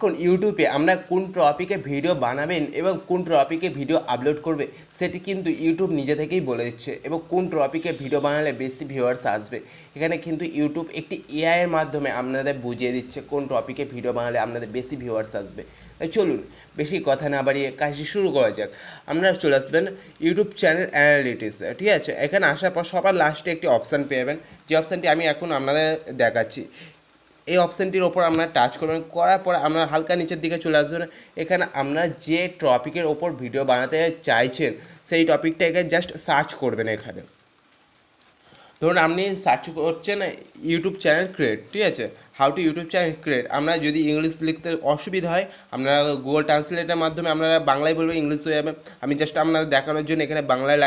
এখন ইউটিউবে আমরা কোন টপিকে ভিডিও বানাবেন এবং কোন টপিকে ভিডিও আপলোড করবে, সেটি কিন্তু ইউটিউব নিজে থেকেই বলে দিচ্ছে এবং কোন টপিকে ভিডিও বানালে বেশি ভিউয়ার্স আসবে। এখানে কিন্তু ইউটিউব একটি এআইয়ের মাধ্যমে আপনাদের বুঝিয়ে দিচ্ছে কোন টপিকে ভিডিও বানালে আপনাদের বেশি ভিউয়ার্স আসবে। তাই চলুন, বেশি কথা না বাড়িয়ে কাজটি শুরু করা যাক। আপনারা চলে আসবেন ইউটিউব চ্যানেল অ্যানালিটিস ঠিক আছে? এখানে আসার পর সবার লাস্টে একটি অপশান পেয়ে যাবেন। যে অপশানটি আমি এখন আপনাদের দেখাচ্ছি। এই অপশানটির ওপর আপনারা টাচ করবেন করার পর আপনারা হালকা নিচের দিকে চলে আসবেন এখানে আপনারা যে টপিকের ওপর ভিডিও বানাতে চাইছেন, সেই টপিকটাকে জাস্ট সার্চ করবেন এখানে। ধরুন আপনি সার্চ করছেন ইউটিউব চ্যানেল ক্রিয়েট ঠিক আছে? How to YouTube channel create আমরা যদি ইংলিশ লিখতে অসুবিধা হয়, আপনারা গুগল ট্রান্সলেটের মাধ্যমে আপনারা বাংলায় বলবেন ইংলিশ হয়ে যাবে। আমি জাস্ট আপনাদের দেখানোর জন্য এখানে বাংলায়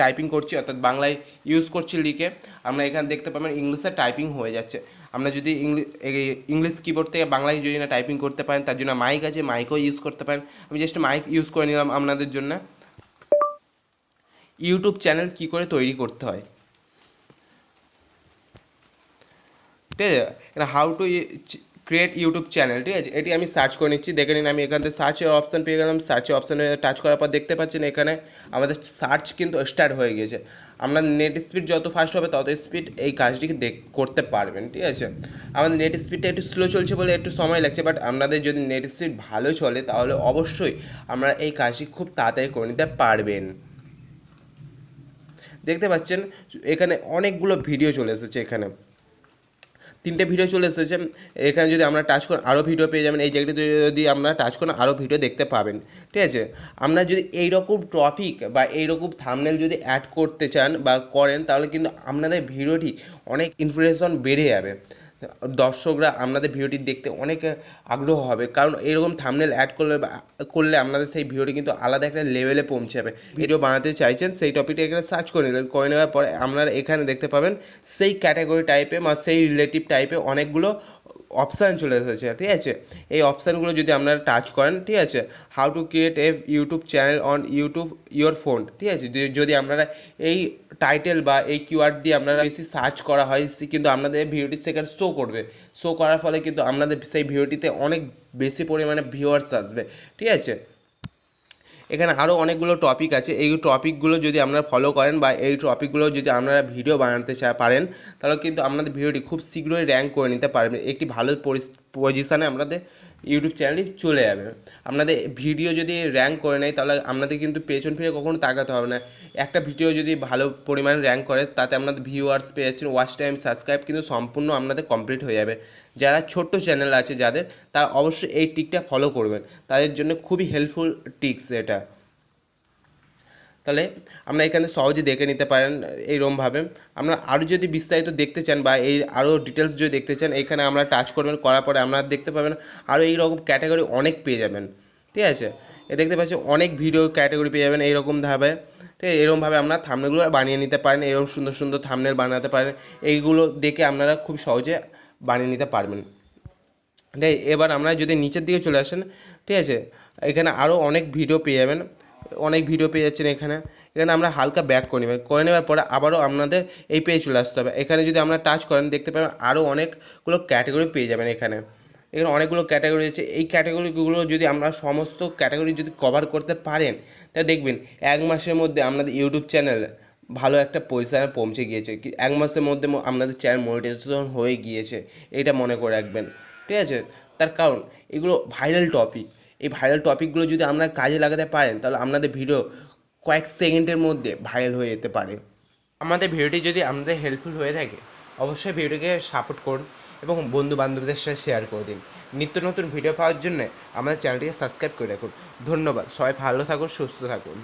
টাইপিং করছি, অর্থাৎ বাংলায় ইউজ করছি লিখে। আমরা এখানে দেখতে পাবেন ইংলিশে টাইপিং হয়ে যাচ্ছে। আমরা যদি ইংলিশ ইংলিশ কিবোর্ড থেকে বাংলায় যদি না টাইপিং করতে পারেন, তার জন্য মাইক আছে মাইকও ইউজ করতে পারেন। আমি জাস্ট মাইক ইউজ করে নিলাম আপনাদের জন্য। ইউটিউব চ্যানেল কি করে তৈরি করতে হয়? ঠিক আছে? এটা how to create YouTube channel ঠিক আছে? এটি আমি সার্চ করে নিচ্ছি, দেখে নিন আমি এখান থেকে সার্চের অপশান পেয়ে গেলাম। সার্চের অপশানে টাচ করার পর দেখতে পাচ্ছেন এখানে আমাদের সার্চ কিন্তু স্টার্ট হয়ে গেছে। আপনার নেট স্পিড যত ফাস্ট হবে তত স্পিড এই কাজটিকে দেখ, করতে পারবেন, ঠিক আছে? আমাদের নেট স্পিডটা একটু স্লো চলছে বলে একটু সময় লাগছে বাট আপনাদের যদি নেট স্পিড ভালো চলে তাহলে অবশ্যই আমরা এই কাজটি খুব তাড়াতাড়ি করে নিতে পারবেন। দেখতে পাচ্ছেন, এখানে অনেকগুলো ভিডিও চলে এসেছে এখানে। তিনটে ভিডিও চলে এসেছে। এখানে যদি আমরা টাচ করেন আরও ভিডিও পেয়ে যাবেন, এই জায়গাটিতে যদি আমরা টাচ করেন আরও ভিডিও দেখতে পাবেন, ঠিক আছে? আমরা যদি এইরকম টপিক বা এইরকম থামনেল যদি অ্যাড করতে চান বা করেন, তাহলে কিন্তু আপনাদের ভিডিওটি অনেক ইনফরমেশন বেড়ে যাবে। দর্শকরা আপনাদের ভিডিওটি দেখতে অনেক আগ্রহ হবে। কারণ এরকম থামনেল অ্যাড করলে করলে আপনাদের সেই ভিডিওটি কিন্তু আলাদা একটা লেভেলে পৌঁছে যাবে। ভিডিও বানাতে চাইছেন, সেই টপিকটি এখানে সার্চ করে নিলেন করে নেওয়ার পরে আপনারা এখানে দেখতে পাবেন, সেই ক্যাটাগরি টাইপে বা সেই রিলেটিভ টাইপে অনেকগুলো অপশান চলে এসেছে, ঠিক আছে? এই অপশানগুলো যদি আপনারা টাচ করেন, ঠিক আছে? How to create a YouTube channel on YouTube your phone ঠিক আছে? যদি আপনারা এই টাইটেল বা এই কিউআর দিয়ে আপনারা বেশি সার্চ করা হয় কিন্তু আপনাদের ভিডিওটি সেখানে শো করবে। শো করার ফলে কিন্তু আপনাদের সেই ভিডিওটিতে অনেক বেশি পরিমাণে ভিউয়ার্স আসবে, ঠিক আছে? এখানে আরও অনেকগুলো টপিক আছে। এই টপিকগুলো যদি আপনারা ফলো করেন বা এই টপিকগুলো যদি আপনারা ভিডিও বানাতে পারেন, তাহলে কিন্তু আপনাদের ভিডিওটি খুব শীঘ্রই র্যাঙ্ক করে নিতে পারবেন। একটি ভালো পজিশানে আপনাদের ইউটিউব চ্যানেলটি চলে যাবে। আপনাদের ভিডিও যদি র্যাঙ্ক করে নেয়, তাহলে আপনাদের কিন্তু পেছন ফিরে কখনো তাকাতে হবে না। একটা ভিডিও যদি ভালো পরিমাণ র্যাঙ্ক করে, তাতে আপনাদের ভিউয়ার্স পেয়ে যাচ্ছেন ওয়াচ টাইম সাবস্ক্রাইব কিন্তু সম্পূর্ণ আপনাদের কমপ্লিট হয়ে যাবে। যারা ছোট্ট চ্যানেল আছে যাদের, তারা অবশ্যই এই টিকটা ফলো করবেন। তাদের জন্য খুবই হেল্পফুল টিক্স এটা। তাহলে আমরা এখানে সহজে দেখে নিতে পারেন এইরকমভাবে আমরা আরও যদি বিস্তারিত দেখতে চান বা এই আরও ডিটেলস যদি দেখতে চান, এখানে আমরা টাচ করবেন, করার পরে আপনারা দেখতে পাবেন আরও এইরকম ক্যাটাগরি অনেক পেয়ে যাবেন। ঠিক আছে? এ দেখতে পাচ্ছি অনেক ভিডিও ক্যাটাগরি পেয়ে যাবেন এইরকমভাবে ঠিক আছে? এরকমভাবে আপনারা থামনেলগুলো বানিয়ে নিতে পারেন এরকম সুন্দর সুন্দর থামনেল বানাতে পারেন। এইগুলো দেখে আপনারা খুব সহজে বানিয়ে নিতে পারবেন। ঠিক এবার আমরা যদি নিচের দিকে চলে আসেন, ঠিক আছে? এখানে আরও অনেক ভিডিও পেয়ে যাবেন। অনেক ভিডিও পেয়ে যাচ্ছেন এখানে। এখানে আমরা হালকা ব্যাক করে নেবেন করে নেওয়ার পরে আবারও আপনাদের এই পেয়ে চলে আসতে হবে। এখানে যদি আমরা টাচ করেন, দেখতে পাবেন আরও অনেকগুলো ক্যাটাগরি পেয়ে যাবেন এখানে। এখানে অনেকগুলো ক্যাটাগরি আছে এই ক্যাটাগরিগুলো যদি আমরা সমস্ত ক্যাটাগরি যদি কভার করতে পারেন তাহলে দেখবেন এক মাসের মধ্যে আপনাদের ইউটিউব চ্যানেল ভালো একটা পজিশানে পৌঁছে গিয়েছে। এক মাসের মধ্যে আপনাদের চ্যানেল মনিটাইজেশন হয়ে গিয়েছে। এটা মনে করে রাখবেন। ঠিক আছে? তার কারণ, এগুলো ভাইরাল টপিক এই ভাইরাল টপিকগুলো যদি আপনারা কাজে লাগাতে পারেন, তাহলে আপনাদের ভিডিও কয়েক সেকেন্ডের মধ্যে ভাইরাল হয়ে যেতে পারে। আমাদের ভিডিওটি যদি আপনাদের হেল্পফুল হয়ে থাকে, অবশ্যই ভিডিওটিকে সাপোর্ট করুন এবং বন্ধু বান্ধবদের সাথে শেয়ার করে দিন। নিত্য নতুন ভিডিও পাওয়ার জন্য আমাদের চ্যানেলটিকে সাবস্ক্রাইব করে রাখুন। ধন্যবাদ। সবাই ভালো থাকুন, সুস্থ থাকুন।